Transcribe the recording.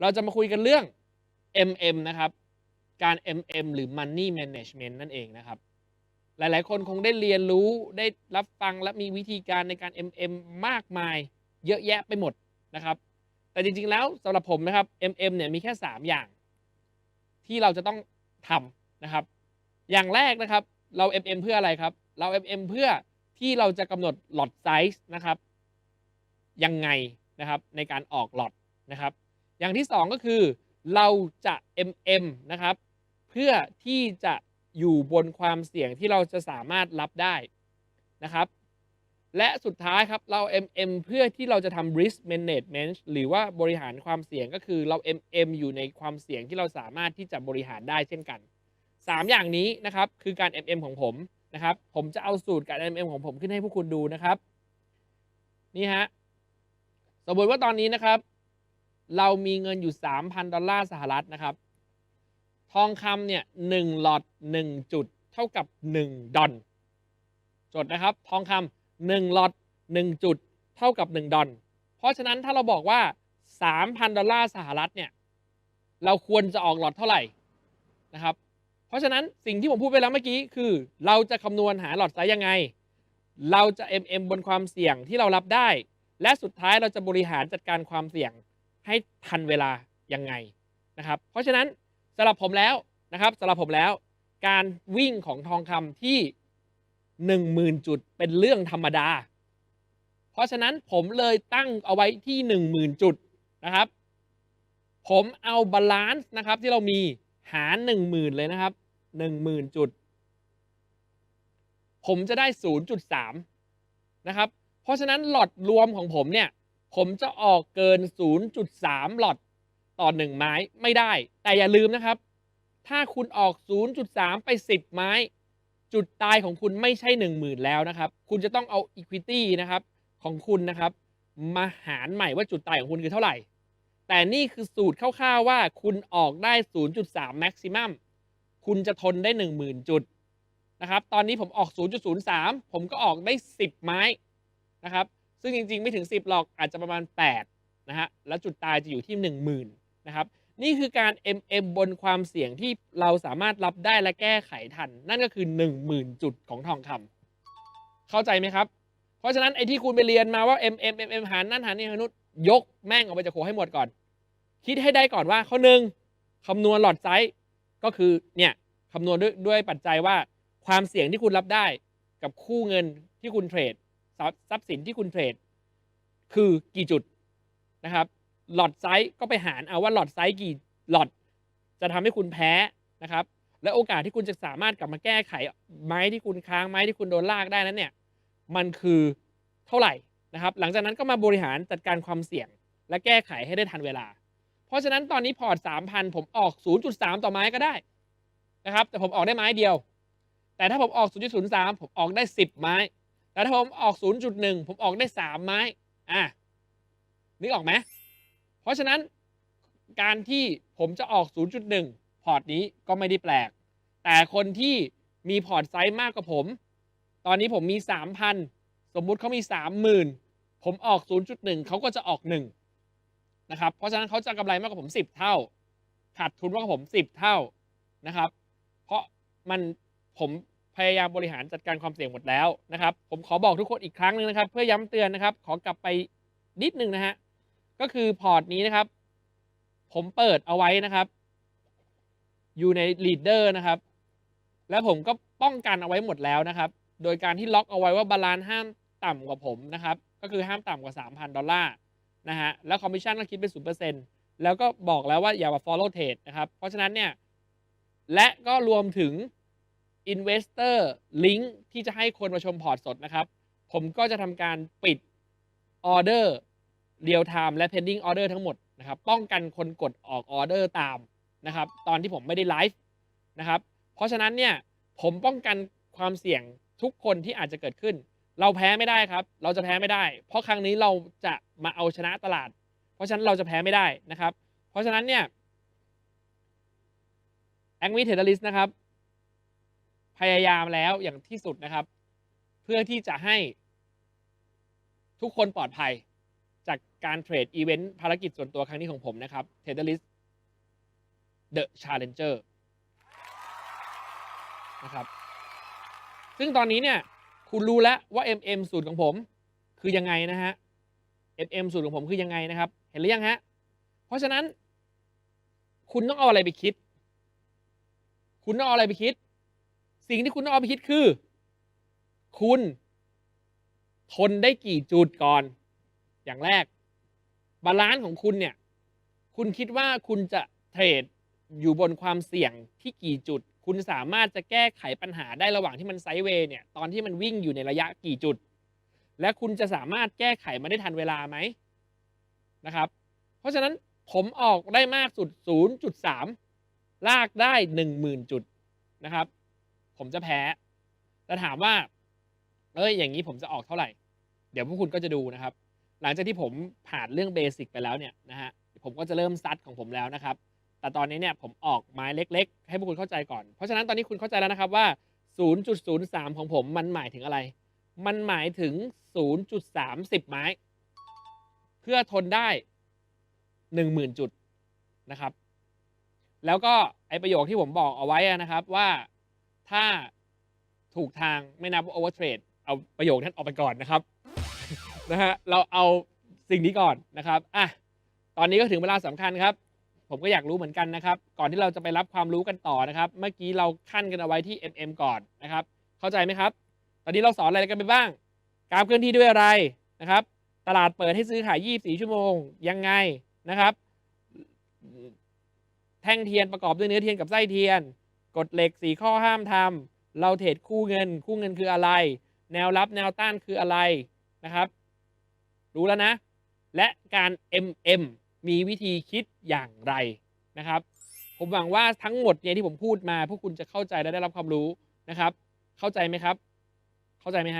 เราจะมาคุยกันเรื่อง MM นะครับ การ MM หรือ Money Management นั่นเองนะครับ หลาย ๆ คนคงได้เรียนรู้ได้รับฟังและมีวิธีการในการ MM มากมาย เยอะแยะไปหมดนะครับ แต่จริง ๆ แล้วสำหรับผมนะครับ MM เนี่ยมีแค่ 3 อย่าง ที่เราจะต้องทำนะครับ อย่างแรกนะครับ เรา MM เพื่ออะไรครับ เรา MM เพื่อที่เราจะกำหนดหลอดไซส์นะครับ ยังไงนะครับในการออกหลอดนะครับ อย่างที่ 2 ก็คือเราจะ MM นะครับ เพื่อที่จะอยู่บนความเสี่ยงที่เราจะสามารถรับได้นะครับ และสุดท้ายครับเรา MM เพื่อที่เราจะทำ risk management หรือว่าบริหารความเสี่ยงก็คือเรา MM อยู่ในความเสี่ยงที่เราสามารถที่จะบริหารได้เช่นกัน 3 อย่างนี้นะครับคือการ MM ของผมนะครับ ผมจะเอาสูตรการ MM ของผมขึ้นให้พวกคุณดูนะครับ นี่ฮะ สมมติว่าตอนนี้นะครับ เรามีเงินอยู่ 3,000 ดอลลาร์สหรัฐนะครับ ทองคำเนี่ยหนึ่งหลอด1จุด เท่ากับ 1 ดอลจดนะครับ ทองคำหนึ่งหลอด1จุด เท่ากับ 1 ดอลเพราะฉะนั้นถ้าเราบอกว่า 3,000 ดอลลาร์สหรัฐเนี่ย เราควรจะออกหลอดเท่าไหร่นะครับ เพราะฉะนั้นสิ่งที่ผมพูดไปแล้วเมื่อกี้คือเราจะคำนวณหาหลอดไซส์ยังไง เราจะ MM บนความเสี่ยงที่เรารับได้ และสุดท้ายเราจะบริหารจัดการความเสี่ยง ให้ทันเวลายังไงนะครับ เพราะฉะนั้นสำหรับผมแล้วนะครับสำหรับผมแล้ว การวิ่งของทองคำที่ 10,000 จุดเป็นเรื่องธรรมดา เพราะฉะนั้นผมเลยตั้งเอาไว้ที่ 10,000 จุดนะครับ ผมเอาบาลานซ์นะครับที่เรามีหาร 10,000 เลยนะครับ 10,000 จุด ผมจะได้ 0.3 นะครับ เพราะฉะนั้นหลอดรวมของผมเนี่ย ผมจะออกเกิน 0.3 หลอดต่อ 1 ไม้ไม่ได้ แต่อย่าลืมนะครับ ถ้าคุณออก 0.3 ไป 10 ไม้ จุดตายของคุณไม่ใช่ 10,000 แล้วนะครับ คุณจะต้องเอา equity นะครับของคุณนะครับ มาหารใหม่ว่าจุดตายของคุณคือเท่าไหร่ แต่นี่คือสูตรคร่าวๆว่าคุณออกได้ 0.3 maximum คุณจะทนได้ 10,000 จุดนะครับ ตอนนี้ผมออก 0.03 ผมก็ออกได้ 10 ไม้นะครับ ซึ่งจริงๆ ไม่ถึง 10 หรอกอาจจะประมาณ 8 นะฮะ แล้วจุดตายจะอยู่ที่ 10,000 นะครับ นี่คือการ MM บนความเสี่ยงที่เราสามารถรับได้และแก้ไขทัน นั่นก็คือ 10,000 จุดของทองคำเข้าใจไหมครับ เพราะฉะนั้นไอ้ที่คุณไปเรียนมาว่า MM MM หารนั่นหารนี่หารนู่นยกแม่งออกไปจากหัวให้หมดก่อน คิดให้ได้ก่อนว่าข้อหนึ่งคำนวณหลอดไซส์ก็คือเนี่ยคำนวณด้วยด้วยปัจจัยว่าความเสี่ยงที่คุณรับได้กับคู่เงินที่คุณเทรด ทรัพย์สินที่คุณเทรด คือกี่จุดนะครับ หลอดไซส์ก็ไปหารเอาว่าหลอดไซส์กี่หลอดจะทำให้คุณแพ้นะครับ และโอกาสที่คุณจะสามารถกลับมาแก้ไขไม้ที่คุณค้างไม้ที่คุณโดนลากได้นั้นเนี่ย มันคือเท่าไหร่นะครับ หลังจากนั้นก็มาบริหารจัดการความเสี่ยง และแก้ไขให้ได้ทันเวลา เพราะฉะนั้นตอนนี้พอร์ต3,000 ผมออก 0.3 ต่อไม้ก็ได้นะครับ แต่ผมออกได้ไม้เดียว แต่ถ้าผมออก 0.03 ผมออกได้ 10 ไม้ แต่ถ้าผมออก 0.1 ผมออกได้ 3 ไม้ อะนึกออกไหมเพราะฉะนั้นการที่ผมจะออก 0.1 พอร์ตนี้ก็ไม่ได้แปลก แต่คนที่มีพอร์ตไซส์มากกว่าผม ตอนนี้ผมมี 3,000 สมมุติเขามี 30,000 ผมออก 0.1 เขาก็จะออก 1 นะครับ เพราะฉะนั้นเขาจะกำไรมากกว่าผม 10 เท่า ขาดทุนมากกว่าผม 10 เท่านะครับ เพราะมันผม พยายามบริหารจัดการความเสี่ยงหมดแล้วนะครับ ผมขอบอกทุกคนอีกครั้งหนึ่งนะครับ เพื่อย้ำเตือนนะครับ ขอกลับไปนิดนึงนะฮะก็คือพอร์ตนี้นะครับ ผมเปิดเอาไว้นะครับ อยู่ในลีดเดอร์นะครับ แล้วผมก็ป้องกันเอาไว้หมดแล้วนะครับ โดยการที่ล็อกเอาไว้ว่าบาลานซ์ห้ามต่ำกว่าผมนะครับ ก็คือห้ามต่ำกว่า 3,000 ดอลลาร์นะฮะแล้วคอมมิชชั่นก็คิดเป็น0%แล้วก็บอกแล้วว่าอย่ามา follow trade นะครับ เพราะฉะนั้นเนี่ย และก็รวมถึง Investor Link ที่จะให้คนมาชมพอร์ตสดนะครับ ผมก็จะทำการปิดออเดอร์เรียลไทม์และ pending order ทั้งหมดนะครับ ป้องกันคนกดออกออเดอร์ตามนะครับ ตอนที่ผมไม่ได้ไลฟ์นะครับ เพราะฉะนั้นเนี่ยผมป้องกันความเสี่ยงทุกคนที่อาจจะเกิดขึ้น เราแพ้ไม่ได้ครับ เราจะแพ้ไม่ได้ เพราะครั้งนี้เราจะมาเอาชนะตลาด เพราะฉะนั้นเราจะแพ้ไม่ได้นะครับ เพราะฉะนั้นเนี่ยแองวิเทอร์ลิสนะครับ พยายามแล้วอย่างที่สุดนะครับ เพื่อที่จะให้ทุกคนปลอดภัยจากการเทรดอีเวนต์ภารกิจส่วนตัวครั้งนี้ของผมนะครับ t e t h e r List The Challenger นะครับ ซึ่งตอนนี้เนี่ยคุณรู้แล้วว่า MM สูตรของผมคือยังไงนะฮะ MM สูตรของผมคือยังไงนะครับ เห็นหรือยังฮะ เพราะฉะนั้น คุณต้องเอาอะไรไปคิด คุณต้องเอาอะไรไปคิด สิ่งที่คุณต้องเอาไปคิดคือ คุณ ทนได้กี่จุดก่อน อย่างแรก บาลานซ์ของคุณเนี่ย คุณคิดว่าคุณจะเทรดอยู่บนความเสี่ยงที่กี่จุด คุณสามารถจะแก้ไขปัญหาได้ระหว่างที่มันไซด์เวย์เนี่ย ตอนที่มันวิ่งอยู่ในระยะกี่จุด และคุณจะสามารถแก้ไขมาได้ทันเวลาไหมนะครับ เพราะฉะนั้นผมออกได้มากสุด 0.3 ลากได้ 10,000 จุดนะครับ ผมจะแพ้แต่ถามว่า เอ้ยอย่างนี้ผมจะออกเท่าไหร่ เดี๋ยวพวกคุณก็จะดูนะครับ หลังจากที่ผมผ่านเรื่องเบสิกไปแล้วเนี่ยนะฮะผมก็จะเริ่มซัดของผมแล้วนะครับ แต่ตอนนี้เนี่ยผมออกไม้เล็ก ๆ ให้พวกคุณเข้าใจก่อน เพราะฉะนั้นตอนนี้คุณเข้าใจแล้วนะครับว่า 0.03 ของผมมันหมายถึงอะไร มันหมายถึง 0.30 ไม้ เพื่อทนได้ 10,000 จุดนะครับ แล้วก็ไอประโยคที่ผมบอกเอาไว้นะครับว่า ถ้าถูกทางไม่นับว่าโอเวอร์เทรดเอาประโยคนั้นออกไปก่อนนะครับนะฮะเราเอาสิ่งนี้ก่อนนะครับอะตอนนี้ก็ถึงเวลาสำคัญครับ ผมก็อยากรู้เหมือนกันนะครับ ก่อนที่เราจะไปรับความรู้กันต่อนะครับ เมื่อกี้เราขั้นกันเอาไว้ที่ MM ก่อนนะครับ เข้าใจไหมครับ ตอนนี้เราสอนอะไรกันไปบ้าง กราฟเคลื่อนที่ด้วยอะไรนะครับ ตลาดเปิดให้ซื้อขาย 24 ชั่วโมง ยังไงนะครับ แท่งเทียนประกอบด้วยเนื้อเทียนกับไส้เทียน กฎเหล็ก 4 ข้อห้ามทำเราเทรดคู่เงิน คู่เงินคืออะไร แนวรับแนวต้านคืออะไรนะครับ รู้แล้วนะ และการ MM มีวิธีคิดอย่างไรนะครับ ผมหวังว่าทั้งหมดเนี่ยที่ผมพูดมา พวกคุณจะเข้าใจและได้รับความรู้นะครับ เข้าใจไหมครับ เข้าใจไหมฮะ